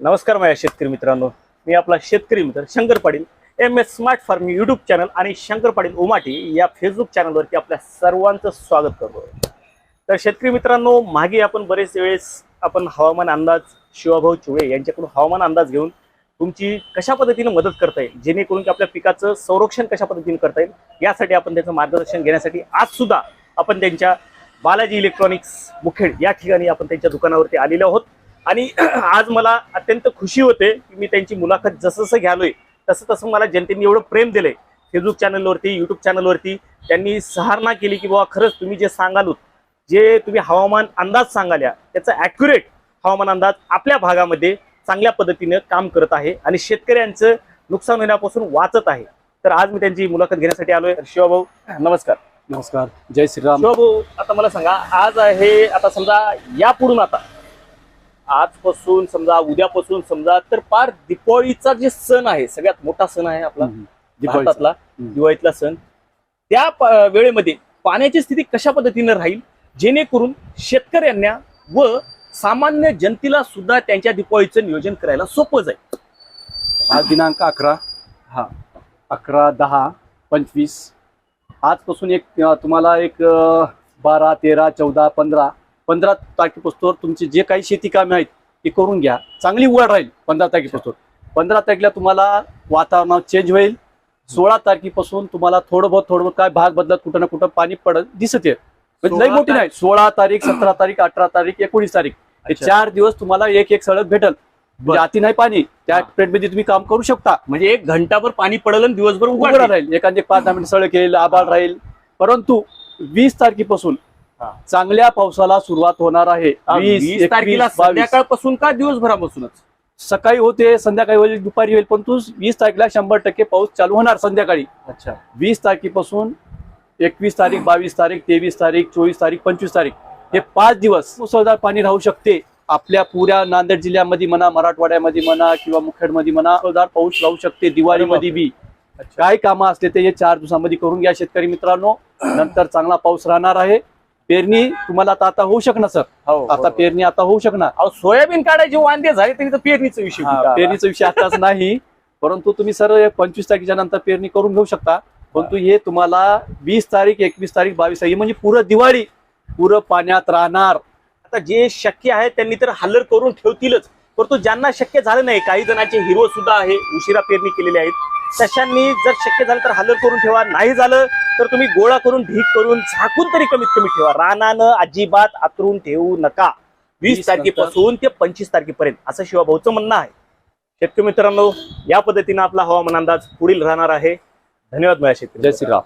नमस्कार माझ्या शेतकरी मित्रांनो. मी आपला शेतकरी मित्र Shankar Patil M S smart farm YouTube channel आणि शंकर पाटील उमाटी या फेसबुक चॅनलवरती आपल्या सर्वांचं स्वागत करतो. तर शेतकरी मित्रांनो मागे आपण बरेच वेळेस आपण हवामान अंदाज शिवाभाऊ चुळे यांच्याकडून हवामान अंदाज घेऊन तुमची कशा पद्धतीने मदत करता येईल जेणेकरून की आपल्या पिकाचं संरक्षण कशा पद्धतीने करता येईल यासाठी आपण त्याचं मार्गदर्शन घेण्यासाठी आज सुद्धा आपण त्यांच्या बालाजी इलेक्ट्रॉनिक्स मुखेड या ठिकाणी आपण त्यांच्या दुकानावरती आलेलो आहोत. आणि आज मला अत्यंत खुशी होते की मी त्यांची मुलाखत जसं जसं घ्यालोय तसं तसं मला जनतेने एवढं प्रेम दिलंय. फेसबुक चॅनलवरती युट्यूब चॅनलवरती त्यांनी सहारणा केली की बाबा खरंच तुम्ही जे सांगाल जे तुम्ही हवामान अंदाज सांगाल्या त्याचा ॲक्युरेट हवामान अंदाज आपल्या भागामध्ये चांगल्या पद्धतीनं काम करत आहे आणि शेतकऱ्यांचं नुकसान होण्यापासून वाचत आहे. तर आज मी त्यांची मुलाखत घेण्यासाठी आलोय. शिवाभाऊ नमस्कार. नमस्कार. जय श्रीराम. शिवाभाऊ आता मला सांगा आज आहे आता समजा यापुढून आता आजपासून समजा उद्यापासून समजा तर पार दिवाळीचा जे सण आहे सगळ्यात मोठा सण आहे आपला. भारतातला. दिवाळीतला सण. त्या वेळेमध्ये पाण्याची स्थिती कशा पद्धतीने राहील? जेणेकरून शेतकऱ्यांना व सामान्य जनतेला सुद्धा त्यांच्या दिवाळीचं नियोजन करायला सोपं जाईल. आज दिनांक अकरा. हा. अकरा दहा पंचवीस. आजपासून एक तुम्हाला एक बारा तेरा चौदा पंधरा पंधरा तारखेपासून तुमची जे काही शेती कामे आहेत ती करून घ्या. चांगली उघड राहील पंधरा तारखेपासून. पंधरा तारखेला तुम्हाला वातावरण चेंज होईल. सोळा तारखेपासून तुम्हाला थोडं बहुत थोडं बहुत काय भाग बदलत कुठं ना कुठं पाणी पडत दिसत आहे. म्हणजे लई सोळा मोठी नाही. सोळा तारीख सतरा तारीख अठरा तारीख एकोणीस तारीख. हे. चार दिवस तुम्हाला एक एक सळक भेटल. म्हणजे बरं. अति नाही पाणी. त्या मध्ये तुम्ही काम करू शकता. म्हणजे एक घंटाभर पाणी पडलं आणि दिवसभर उघड राहील. एखादे पाच दहा मिनिट सळक येईल आबाळ राहील. परंतु वीस तारखेपासून. चांगल्या पावसाला सुरुवात होणार आहे. वीस तारखेला. संध्याकाळपासून का दिवसभरापासूनच सकाळी होते संध्याकाळी होईल दुपारी होईल परंतु वीस तारखेला शंभर टक्के पाऊस चालू होणार संध्याकाळी. अच्छा. वीस तारखेपासून एकवीस तारीख बावीस तारीख तेवीस तारीख चोवीस तारीख पंचवीस तारीख हे पाच दिवस मुसळधार पाणी राहू शकते. आपल्या पुऱ्या नांदेड जिल्ह्यामध्ये म्हणा मराठवाड्यामध्ये म्हणा किंवा मुखेडमध्ये म्हणा मुसळधार पाऊस राहू शकते दिवाळीमध्ये बी. काय कामं असले ते हे चार दिवसामध्ये करून घ्या शेतकरी मित्रांनो. नंतर चांगला पाऊस राहणार आहे. पेरणी तुम्हाला आता आता होऊ शकणार सर. हो आता पेरणी आता होऊ शकणार. अहो, सोयाबीन काढायचे वांदे झाले तरी तर पेरणीचा विषय हा? पेरणीचा विषय आताच नाही. परंतु तुम्ही सर पंचवीस तारखेच्या नंतर पेरणी करून घेऊ शकता. परंतु हे तुम्हाला वीस तारीख एकवीस तारीख बावीस तारीख म्हणजे पुरं दिवाळी पुरं पाण्यात राहणार. आता जे शक्य आहे त्यांनी तर हल्लर करून ठेवतीलच. परंतु ज्यांना शक्य झालं नाही काही जणांचे हिरो सुद्धा आहे उशिरा पेरणी केलेले आहेत. तशांनी जर शक्य झालं तर हल्लर करून ठेवा. नाही झालं तर तुम्ही गोळा करून ढीक करून झाकून तरी कमीत कमी ठेवा. रानानं अजिबात आतरून ठेवू नका. वीस तारखेपासून ते पंचवीस तारखेपर्यंत. असं शिवाभाऊचं म्हणणं आहे. शेतकरी मित्रांनो या पद्धतीनं आपला हवामान अंदाज पुढील राहणार आहे. धन्यवाद माझ्या शेतकरी जय श्रीराम.